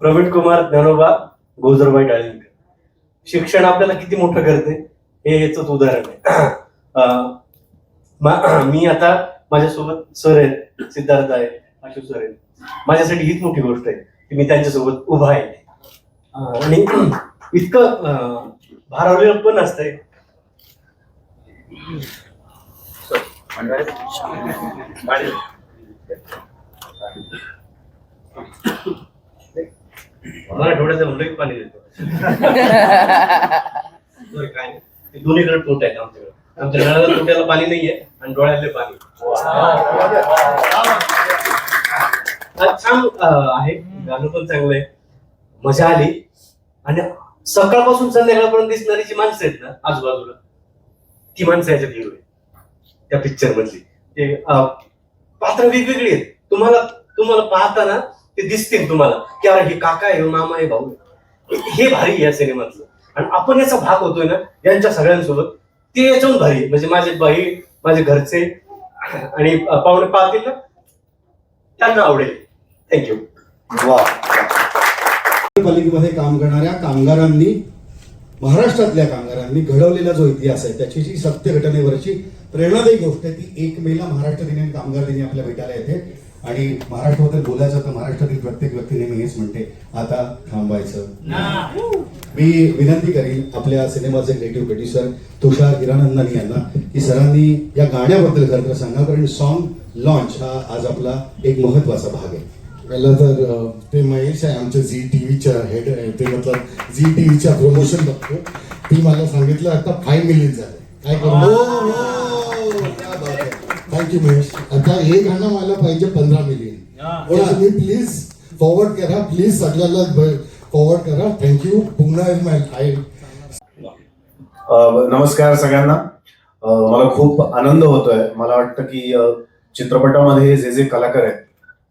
प्रवीण कुमार ज्ञानोबा गोजरबाई डाळिंबकर शिक्षण आपल्याला किती मोठं करते? हे याच उदाहरण आहे. मी आता माझ्यासोबत सर आहेत सिद्धार्थ आहे अशोक सर आहेत. माझ्यासाठी हीच मोठी गोष्ट आहे की मी त्यांच्यासोबत उभा आहे. आणि इतकं भारावलेलं पण असतंय. मला डोळ्याचं की पाणी देतो काय नाही. दोन्हीकडे तोट आहेत आमच्याकडे. आमच्या नळाला तोट्याला पाणी नाहीये आणि डोळ्याला पाणी. छान आहे. गाणं पण चांगलं आहे. मजा आली. आणि सकाळपासून संध्याकाळपर्यंत दिसणारी जी माणसं आहेत ना आजूबाजूला ती माणसं याच्यात हिरो आहे त्या पिक्चर मधली. ते पात्र वेगवेगळी आहेत. तुम्हाला तुम्हाला पाहताना ते दिसतील तुम्हाला की अरे हे काका आहे हे मामा आहे भाऊ हे भारी आहे या सिनेमातलं. आणि आपण याचा भाग होतोय ना यांच्या सगळ्यांसोबत ते याच्याहून भारी म्हणजे माझे बाई माझे घरचे आणि पाहुणे पाहतील ना त्यांना आवडेल. थँक्यू वा पालिकेमध्ये काम करणाऱ्या कामगारांनी महाराष्ट्रातल्या कामगारांनी घडवलेला जो इतिहास आहे त्याची जी सत्य घटनेवरची प्रेरणादायी गोष्ट आहे ती एक मेला महाराष्ट्र दिनी कामगार दिनी आपल्या भेटायला येते. आणि महाराष्ट्राबद्दल बोलायचं तर महाराष्ट्रातील प्रत्येक व्यक्ती नेहमी हेच म्हणते आता थांबायचं. मी विनंती करीन आपल्या सिनेमाचे क्रिएटिव्ह प्रोड्युसर तुषार हिरानंदानी यांना की सरांनी या गाण्याबद्दल खरं तर सांगा कारण सॉन्ग लॉन्च हा आज आपला एक महत्त्वाचा भाग आहे. पहिलं तर ते महेश आहे आमच्या झी टी व्हीच्या हेड आहे ते मतलब झी टी व्हीच्या प्रमोशन बघतो. ती मला सांगितलं आता फाय मिलियन झाले. काय करू? थँक्यू महेश आता हे गाणं मला पाहिजे पंधरा मिलियन तुम्ही प्लीज फॉरवर्ड करा. प्लीज सगळ्याला फॉरवर्ड करा. थँक्यू पुन्हा माय आय अ, नमस्कार सगळ्यांना. मला खूप आनंद होतोय. मला वाटतं की चित्रपटामध्ये जे जे कलाकार आहेत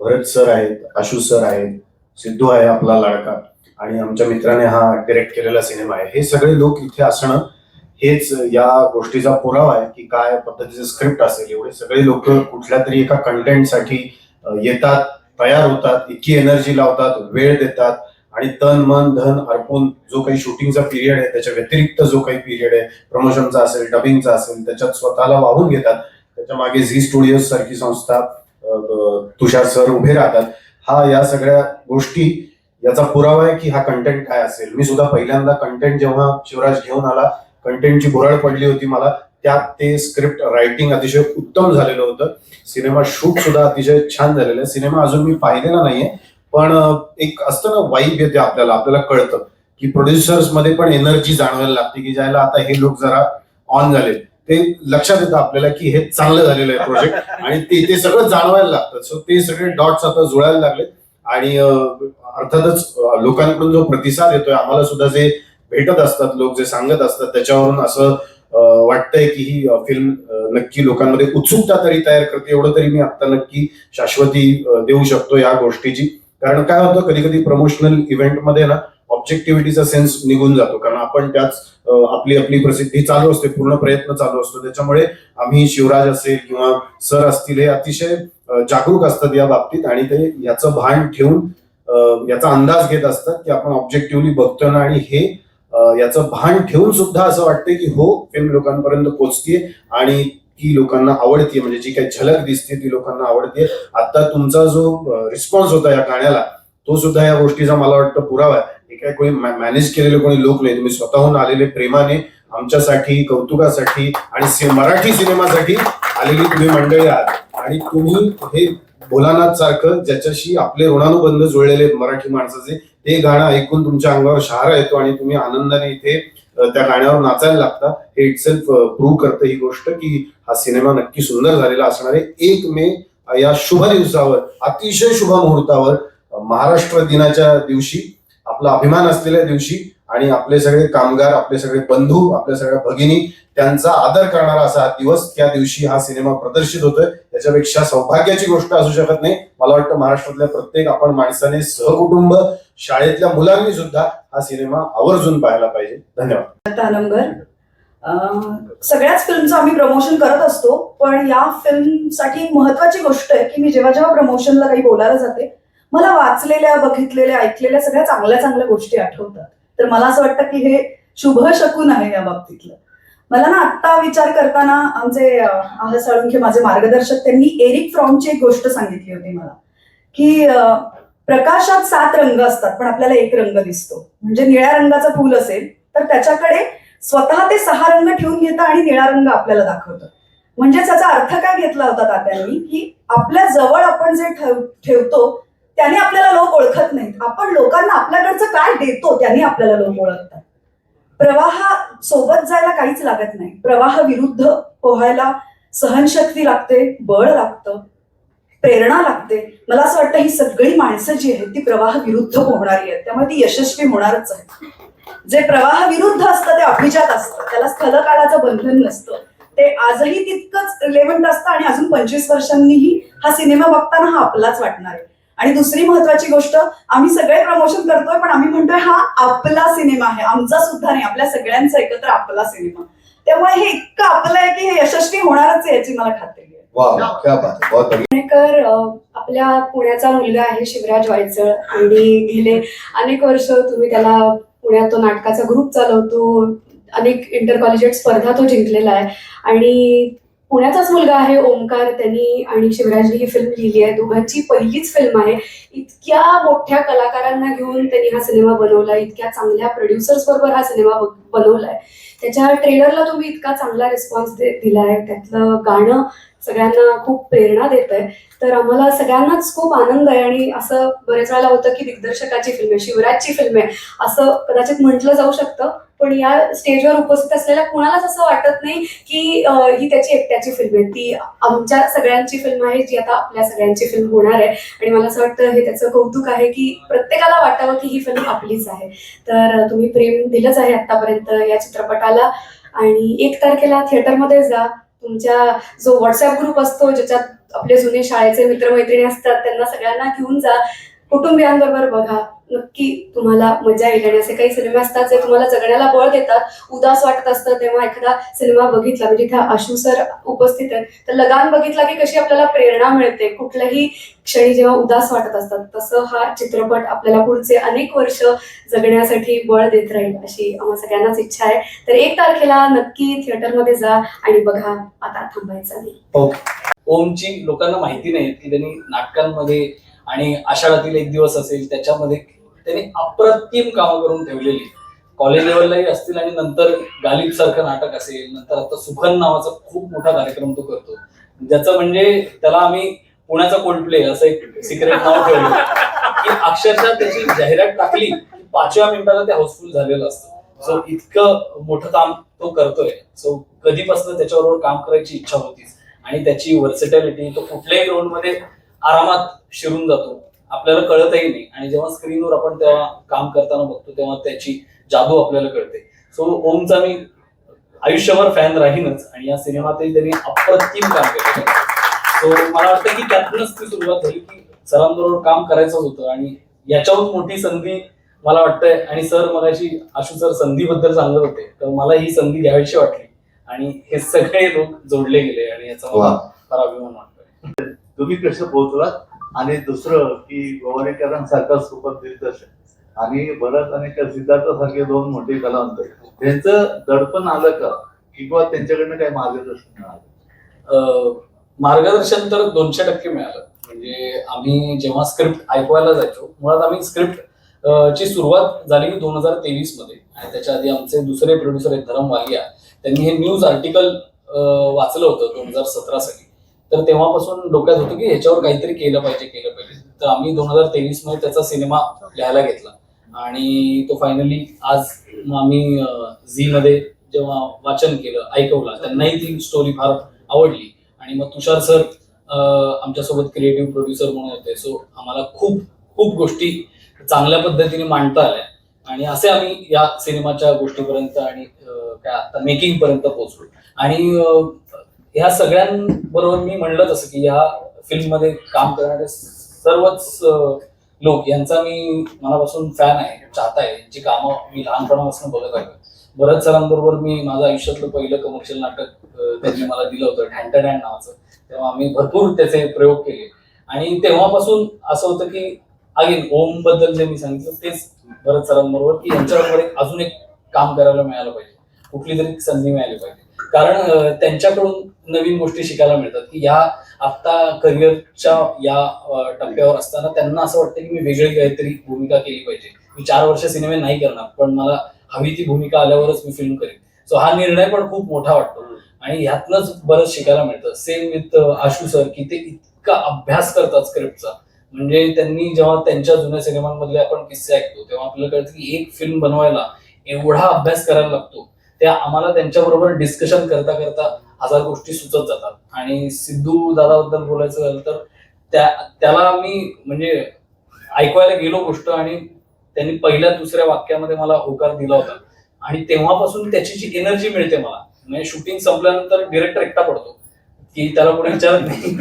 भरत सर आहेत आशु सर आहेत सिद्धू आहे आपला लाडका आणि आमच्या मित्राने हा डिरेक्ट केलेला सिनेमा आहे. हे सगळे लोक इथे असणं हेच या गोष्टीचा पुरावा आहे की काय पद्धतीचं स्क्रिप्ट असेल एवढे. सगळे लोक कुठल्या तरी एका कंटेंटसाठी येतात तयार होतात इतकी एनर्जी लावतात वेळ देतात आणि तन मन धन अर्पून जो काही शूटिंगचा पिरियड आहे त्याच्या व्यतिरिक्त जो काही पिरियड आहे प्रमोशनचा असेल डबिंगचा असेल त्याच्यात स्वतःला वाहून घेतात. त्याच्यामागे झी स्टुडिओज सारखी संस्था तुषार सर उभे राहतात. हा या सगळ्या गोष्टी याचा पुरावा आहे की हा कंटेंट काय असेल. मी सुद्धा पहिल्यांदा कंटेंट जेव्हा शिवराज घेऊन आला कंटेंटची भुराळ पडली होती मला. त्यात ते स्क्रिप्ट रायटिंग अतिशय उत्तम झालेलं होतं. सिनेमा शूट सुद्धा अतिशय छान झालेलं. आहे सिनेमा अजून मी पाहिलेला नाहीये. पण एक असतं ना वाईब येते आपल्याला. आपल्याला कळतं की प्रोड्युसर्समध्ये पण एनर्जी जाणवायला लागते की ज्याला आता हे लोक जरा ऑन झाले ते लक्षात येतं आपल्याला की हे चांगलं झालेलं आहे प्रोजेक्ट आणि ते ते सगळं जाणवायला लागतं. सो ते सगळे डॉट्स आता जुळायला लागले आणि अर्थातच लोकांकडून जो प्रतिसाद येतोय आम्हाला सुद्धा जे भेटत असतात लोक जे सांगत असतात त्याच्यावरून असं वाटतंय की ही फिल्म नक्की लोकांमध्ये उत्सुकता तरी तयार करते एवढं तरी मी आता नक्की शाश्वती देऊ शकतो या गोष्टीची. कारण काय होतं कधी कधी प्रमोशनल इव्हेंटमध्ये ना ऑब्जेक्टिव्हिटीचा सेन्स निघून जातो. कारण आपण त्याच आपली आपली प्रसिद्धी चालू असते पूर्ण प्रयत्न चालू असतो. त्याच्यामुळे आम्ही शिवराज असेल किंवा सर असतील हे अतिशय जागरूक असतात या बाबतीत आणि ते याचं भान ठेवून याचा अंदाज घेत असतात की आपण ऑब्जेक्टिव्हली बघतो ना आणि हे याचं भान ठेवून सुद्धा असं वाटतं की हो फिल्म लोकांपर्यंत पोहोचतीये आणि ती लोकांना आवडतीये. म्हणजे जी काही झलक दिसते ती लोकांना आवडतीये. आता तुमचा जो रिस्पॉन्स होता या गाण्याला तो सुद्धा या गोष्टीचा मला वाटतं पुरावा आहे. हे काय कोणी मॅनेज केलेले कोणी लोक नाही. तुम्ही स्वतःहून आलेले प्रेमाने आमच्यासाठी कौतुकासाठी आणि मराठी सिनेमासाठी आलेली तुम्ही मंडळी आहात. आणि तुम्ही हे भोलानाथ सारखं ज्याच्याशी आपले ऋणानुबंध जुळलेले मराठी माणसाचे ते गाणं ऐकून तुमच्या अंगावर शहारा येतो आणि तुम्ही आनंदाने इथे त्या गाण्यावर नाचायला लागता. हे इटसेल्फ प्रूव्ह करतं ही गोष्ट की हा सिनेमा नक्की सुंदर झालेला असणार आहे. एक मे या शुभ दिवसावर अतिशय शुभ मुहूर्तावर महाराष्ट्र दिनाच्या दिवशी आपला अभिमान असलेल्या दिवशी आणि आपले सगळे कामगार आपले सगळे बंधू आपल्या सगळ्या भगिनी त्यांचा आदर करणारा असा दिवस त्या दिवशी हा सिनेमा प्रदर्शित होतोय. त्याच्यापेक्षा सौभाग्याची गोष्ट असू शकत नाही. मला वाटतं महाराष्ट्रातल्या प्रत्येक आपण माणसाने सहकुटुंब शाळेतल्या मुलांनी सुद्धा हा सिनेमा आवर्जून पाहायला पाहिजे. धन्यवाद. तानमगर सगळ्याच फिल्मचं आम्ही प्रमोशन करत असतो पण या फिल्मसाठी एक महत्वाची गोष्ट आहे की मी जेव्हा जेव्हा प्रमोशनला काही बोलायला जाते मला वाचलेल्या बघितलेल्या ऐकलेल्या सगळ्या चांगल्या चांगल्या गोष्टी आठवतात. तर मला असं वाटतं की हे शुभ शकून आहे या बाबतीतलं. मला ना आत्ता विचार करताना आमचे आह साळुंखे माझे मार्गदर्शक त्यांनी एरिक फ्रॉमची एक गोष्ट सांगितली होती मला. की प्रकाशात सात रंग असतात पण आपल्याला एक रंग दिसतो. म्हणजे निळ्या रंगाचं फूल असेल तर त्याच्याकडे स्वतः ते सहा रंग ठेवून घेतं आणि निळा रंग आपल्याला दाखवतं. म्हणजे त्याचा अर्थ काय घेतला होता तात्यांनी की आपल्या जवळ आपण जे ठेवतो त्याने आपल्याला लोक ओळखत नाहीत. आपण लोकांना आपल्याकडचं काय देतो त्याने आपल्याला लोक ओळखतात. प्रवाह सोबत जायला काहीच लागत नाही. प्रवाह विरुद्ध पोहायला सहनशक्ती लागते बळ लागतं प्रेरणा लागते. मला असं वाटतं ही सगळी माणसं जी आहेत ती प्रवाह विरुद्ध पोहणारी आहेत. त्यामुळे ती यशस्वी होणारच आहे जे प्रवाह विरुद्ध असतं ते अभिजात असतं. त्याला स्थलकाळाचं बंधन नसतं. ते आजही तितकंच रिलेव्हंट असतं आणि अजून पंचवीस वर्षांनीही हा सिनेमा बघताना हा आपलाच वाटणार आहे. आणि दुसरी महत्वाची गोष्ट आम्ही सगळे प्रमोशन करतोय पण आम्ही म्हणतोय हा आपला सिनेमा आहे. आमचा सुद्धा नाही. आपल्या सगळ्यांचा एकत्र आपला सिनेमा त्यामुळे हे इतकं आपलं आहे की हे यशस्वी होणारच आहे याची मला खात्री. पुणेकर आपल्या पुण्याचा मुलगा आहे शिवराज वायचळ. आणि गेले अनेक वर्ष तुम्ही त्याला पुण्यात तो नाटकाचा ग्रुप चालवतो. अनेक इंटर कॉलेजेट स्पर्धा तो जिंकलेला आहे. आणि पुण्याचाच मुलगा आहे ओमकार त्यांनी आणि शिवराजनी ही फिल्म लिहिली आहे. दोघांची पहिलीच फिल्म आहे. इतक्या मोठ्या कलाकारांना घेऊन त्यांनी हा सिनेमा बनवला इतक्या चांगल्या प्रोड्युसर्स बरोबर हा सिनेमा बनवलाय त्याच्या ट्रेलरला तुम्ही इतका चांगला रिस्पॉन्स दिलाय. त्यातलं गाणं सगळ्यांना खूप प्रेरणा देत आहे तर आम्हाला सगळ्यांनाच खूप आनंद आहे आणि असं बरेच वेळेला होतं की दिग्दर्शकाची फिल्म आहे शिवराजची फिल्म आहे असं कदाचित म्हटलं जाऊ शकतं. पण या स्टेजवर उपस्थित असलेल्या कुणालाच असं वाटत नाही की ही त्याची एकट्याची फिल्म आहे. ती आमच्या सगळ्यांची फिल्म आहे जी आता आपल्या सगळ्यांची फिल्म होणार आहे. आणि मला असं वाटतं हे त्याचं कौतुक आहे की प्रत्येकाला वाटावं की ही फिल्म आपलीच आहे. तर तुम्ही प्रेम दिलंच आहे आतापर्यंत या चित्रपटाला. आणि एक तारखेला थिएटरमध्ये जा. तुमच्या जो व्हॉट्सअप ग्रुप असतो ज्याच्यात आपले जुने शाळेचे मित्रमैत्रिणी असतात त्यांना सगळ्यांना घेऊन जा. कुटुंबियांबरोबर बघा नक्की तुम्हाला मजा येईल. आणि असे काही सिनेमे असतात जे तुम्हाला जगण्याला बळ देतात उदास वाटत असतं तेव्हा एखादा सिनेमा बघितला म्हणजे इथे आशू सर उपस्थित आहेत. तर लगान बघितला की कशी आपल्याला प्रेरणा मिळते. कुठल्याही क्षणी जेव्हा उदास वाटत असतात तसं हा चित्रपट आपल्याला पुढचे अनेक वर्ष जगण्यासाठी बळ देत राहील अशी आम्हा सगळ्यांनाच इच्छा आहे. तर एक तारखेला नक्की थिएटरमध्ये जा आणि बघा आता थांबायचं नाही. ओमची लोकांना माहिती नाही की त्यांनी नाटकांमध्ये आणि आषाढातील एक दिवस असेल त्याच्यामध्ये त्यांनी अप्रतिम कामं करून ठेवलेली. कॉलेज लेवललाही असतील आणि नंतर गालिब सारखं नाटक असेल नंतर आता सुखन नावाचा खूप मोठा कार्यक्रम तो करतो. ज्याचं म्हणजे त्याला आम्ही पुण्याचा कोल्ड प्ले असं एक सिक्रेट नाव ठेवलं. की अक्षरशः त्याची जाहिरात टाकली पाचव्या मिनिटाला ते हाऊसफुल झालेलं असतं. सो इतकं मोठं काम तो करतोय. सो कधीपासून त्याच्याबरोबर काम करायची इच्छा होतीच. आणि त्याची व्हर्सिटॅलिटी तो कुठल्याही रोलमध्ये आरामात शिरून जातो. आपल्याला कळतही नाही. आणि जेव्हा स्क्रीनवर आपण तेव्हा काम करताना बघतो तेव्हा त्याची जादू आपल्याला कळते. सो ओमचा मी आयुष्यभर फॅन राहीनच आणि या सिनेमातही त्यांनी अप्रतिम काम केलं. सो मला वाटतं की त्यातूनच ती सुरुवात झाली की सरांबरोबर काम करायचंच होतं आणि याच्याहून मोठी संधी मला वाटतंय. आणि सर मगाशी आशू सर संधीबद्दल सांगत होते. तर मला ही संधी घ्यावीशी वाटली. आणि हे सगळे लोक जोडले गेले आणि याचा मला. फार अभिमान वाटतोय. तुम्ही कसं पोहोचलात आणि दुसरं की गोवारीकरांसारखा सुपर दिग्दर्शक आणि भरत आणि सिद्धार्थ सारखे दोन मोठे कलावंत त्यांचं दडपण आलं का? किंवा त्यांच्याकडनं काही मार्गदर्शन मिळालं? मार्गदर्शन तर दोनशे टक्के मिळालं. म्हणजे आम्ही जेव्हा स्क्रिप्ट ऐकवायला जायचो मुळात आम्ही स्क्रिप्ट ची सुरुवात झाली दोन हजार तेवीसमध्ये आणि त्याच्या आधी आमचे दुसरे प्रोड्युसर आहेत धरम वालिया. त्यांनी हे न्यूज आर्टिकल वाचलं होतं दोन हजार सतरा साली. तर तेव्हापासून डोक्यात होतं की ह्याच्यावर काहीतरी केलं पाहिजे केलं पाहिजे. तर आम्ही दोन हजार तेवीसमध्ये त्याचा सिनेमा लिहायला घेतला. आणि तो फायनली आज आम्ही झी मध्ये जेव्हा वाचन केलं ऐकवला त्यांनाही ती स्टोरी फार आवडली. आणि मग तुषार सर आमच्यासोबत क्रिएटिव्ह प्रोड्युसर म्हणून होते. सो आम्हाला खूप खूप गोष्टी चांगल्या पद्धतीने मांडता आल्या. आणि असे आम्ही या सिनेमाच्या गोष्टीपर्यंत आणि काय आता मेकिंग पर्यंत पोहोचलो. आणि ह्या सगळ्यांबरोबर मी म्हणलं तसं की ह्या फिल्ममध्ये काम करणारे सर्वच लोक यांचा मी मनापासून फॅन आहे चाहता आहे. जी कामं मी लहानपणापासून बघत आहे. भरत सरांबरोबर मी माझं आयुष्यातलं पहिलं कमर्शियल नाटक त्यांनी मला दिलं होतं ढॅन्ट डॅन नावाचं. तेव्हा आम्ही भरपूर त्याचे प्रयोग केले. आणि तेव्हापासून असं होतं की अगेन ओमबद्दल जे मी सांगितलं तेच भरत सरांबरोबर की यांच्याबरोबर अजून एक काम करायला मिळालं पाहिजे. कुठली तरी संधी मिळाली पाहिजे. कारण त्यांच्याकडून नवीन गोष्टी शिकायला मिळतात. की या आता करिअरच्या या टप्प्यावर असताना त्यांना असं वाटतं की मी वेगळी काहीतरी भूमिका केली पाहिजे. मी चार वर्ष सिनेमे नाही करणार पण मला हवी ती भूमिका आल्यावरच मी फिल्म करेन. सो हा निर्णय पण खूप मोठा वाटतो. आणि ह्यातनंच बरंच शिकायला मिळतं. सेम विथ आशू सर की ते इतका अभ्यास करतात स्क्रिप्टचा म्हणजे त्यांनी जेव्हा त्यांच्या जुन्या सिनेमांमधले आपण किस्से ऐकतो तेव्हा आपल्याला कळतं की एक फिल्म बनवायला एवढा अभ्यास करायला लागतो. त्या आम्हाला त्यांच्याबरोबर डिस्कशन करता करता हजार गोष्टी सुचत जातात. आणि सिद्धू दादाबद्दल बोलायचं झालं तर त्या त्याला मी म्हणजे ऐकवायला गेलो गोष्ट आणि त्यांनी पहिल्या दुसऱ्या वाक्यामध्ये मला होकार दिला होता. आणि तेव्हापासून त्याची जी एनर्जी मिळते मला म्हणजे शूटिंग संपल्यानंतर डिरेक्टर एकटा पडतो. की त्याला कोणी विचारत नाही.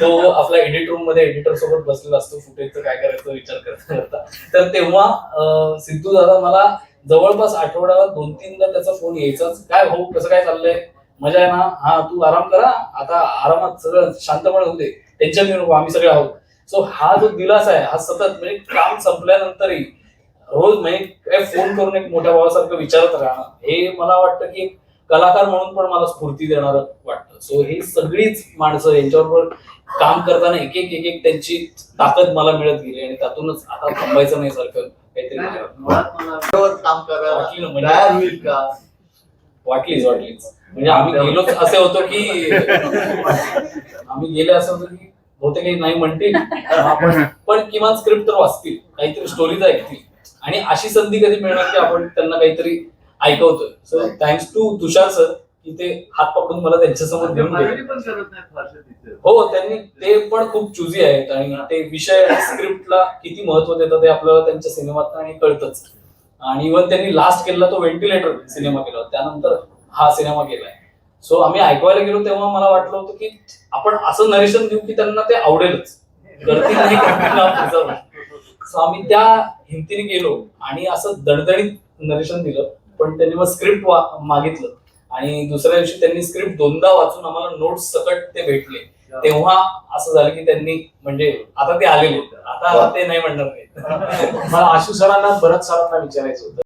तो आपला एडिट रूममध्ये एडिटर सोबत बसलेला असतो फुटेजचं काय करायचं विचार करता करता. तर तेव्हा सिद्धू दादा मला जवळपास आठवड्याला दोन तीनदा त्याचा फोन यायचाच. काय हो कसं काय चाललंय? मजा आहे ना? हा तू आराम करा. आता आरामात सगळं शांतपणे होऊ दे. टेन्शन घेऊ नको. आम्ही सगळे आहोत. सो हा जो दिलासा आहे हा सतत म्हणजे काम संपल्यानंतरही रोज म्हणजे फोन करून एक मोठ्या भावासारखं विचारत राहणं हे मला वाटतं की कलाकार म्हणून पण मला स्फूर्ती देणार वाटतं. सो हे सगळीच माणसं यांच्याबरोबर काम करताना एक एक एक एक त्यांची ताकद मला मिळत गेली आणि त्यातूनच आता थांबायचं नाही सारखं. काहीतरी काम करायला म्हणजे तयार होईल का? वाटलीच वाटलीच. म्हणजे आम्ही गेलोच असे होतो की आम्ही गेले असं होतो की बहुतेक काही नाही म्हणतील. पण किमान स्क्रिप्ट तर वाचतील. काहीतरी स्टोरी तर ऐकतील. आणि अशी संधी कधी मिळणार की आपण त्यांना काहीतरी ऐकवतोय? So thanks to Tushar sir की ते हात पकडून मला त्यांच्यासमोर घेऊन गेले. हो त्यांनी ते पण खूप चुजी आहेत आणि ते विषय स्क्रिप्टला किती महत्त्व देतात ते आपल्याला त्यांच्या सिनेमात आणि कळतच. आणि इव्हन त्यांनी लास्ट केलेला तो व्हेंटिलेटर सिनेमा केला त्यानंतर हा सिनेमा केलाय. सो आम्ही ऐकवायला गेलो तेव्हा मला वाटलं होतं की आपण असं नरेशन देऊ की त्यांना ते आवडेलच. करतील नाही. सो आम्ही त्या हिमतीने गेलो आणि असं दणदणीत नरेशन दिलं पण त्यांनी मग स्क्रिप्ट मागितलं. आणि दुसऱ्या दिवशी त्यांनी स्क्रिप्ट दोनदा वाचून आम्हाला नोट्स सकट ते भेटले. तेव्हा असं झालं की त्यांनी म्हणजे आता ते आलेले आता ते नाही म्हणणार नाही मला आशू सरांना भरत सरांना विचारायचं होतं.